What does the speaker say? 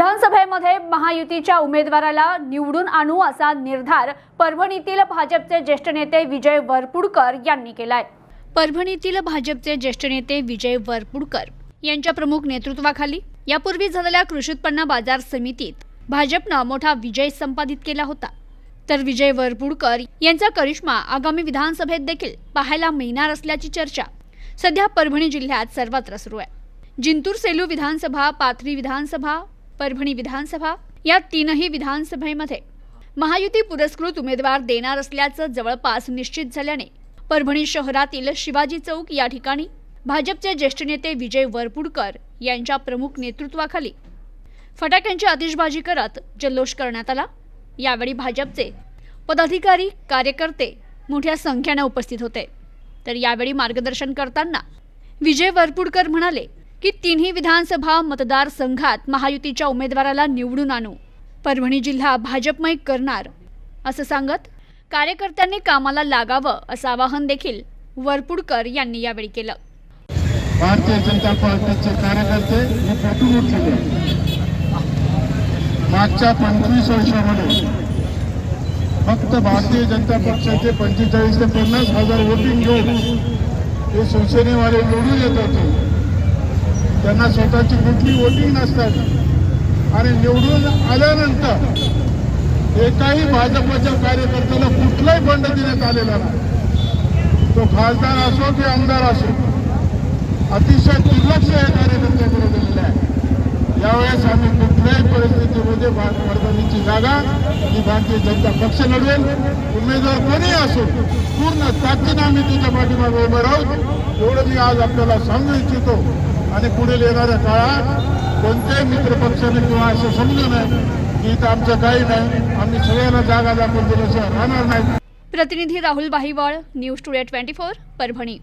विधानसभेमध्ये महायुतीच्या उमेदवाराला निवडून आणू असा निर्धार परभणीतील भाजपचे ज्येष्ठ नेते विजय वरपुडकर यांनी केलाय. परभणीतील भाजपचे ज्येष्ठ नेते विजय वरपुडकर यांच्या प्रमुख नेतृत्वाखाली यापूर्वी झालेल्या कृषी उत्पन्न बाजार समितीत भाजपनं मोठा विजय संपादित केला होता. तर विजय वरपुडकर यांचा करिश्मा आगामी विधानसभेत देखील पाहायला मिळणार असल्याची चर्चा सध्या परभणी जिल्ह्यात सर्वत्र सुरू आहे. जिंतूर सेलू विधानसभा पाथरी विधानसभा परभणी विधानसभा या तीनही विधानसभेमध्ये महायुती पुरस्कृत उमेदवार देणार असल्याचं जवळपास निश्चित झाल्याने परभणी शहरातील शिवाजी चौक या ठिकाणी भाजपचे ज्येष्ठ नेते विजय वरपुडकर यांच्या प्रमुख नेतृत्वाखाली फटाक्यांची आतिषबाजी करत जल्लोष करण्यात आला. यावेळी भाजपचे पदाधिकारी कार्यकर्ते मोठ्या संख्येने उपस्थित होते. तर यावेळी मार्गदर्शन करताना विजय वरपुडकर म्हणाले की तिन्ही विधानसभा मतदारसंघात महायुतीच्या उमेदवाराला निवडून आणू. परभणी जिल्हा भाजपमय करणार असं सांगत कार्यकर्त्यांनी कामाला लागावं असं आवाहन देखील वरपुडकर यांनी यावेळी केलं. भारतीय जनता पार्टीचे कार्यकर्ते हे पेटून उठलेले मागच्या पंचवीस वर्षामध्ये फक्त भारतीय जनता पक्षाचे पंचेचाळीस ते पन्नास हजार वोटिंग घेऊन हे शिवसेनेवाले निवडून येत होते. त्यांना स्वतःची कुठली वोटिंग नसतात. आणि निवडून आल्यानंतर एकाही भाजपच्या कार्यकर्त्याला कुठलाही बंड देण्यात आलेला नाही. तो खासदार असो की आमदार असो अतिशय दुर्लक्ष या कार्यकर्त्याकडे दिलेलं आहे. यावेळेस आम्ही कुठल्याही परिस्थितीमध्ये वर्धनीची जागा ही भारतीय जनता पक्ष लढवेल. उमेदवार कोणी असो पूर्ण ताकदीनं आम्ही तुझ्या पाठीमागे उभं राहू. एवढं मी आज आपल्याला सांगू इच्छितो. आणि पुढील येणाऱ्या काळात कोणत्याही मित्रपक्षाने किंवा असं समजू नये की इथं आमचं काही नाही. आम्ही सगळ्यांना जागा दाखवून दिल्याशिवाय राहणार नाही. प्रतिनिधी Rahul Bahiwal news today twenty four Parbhani.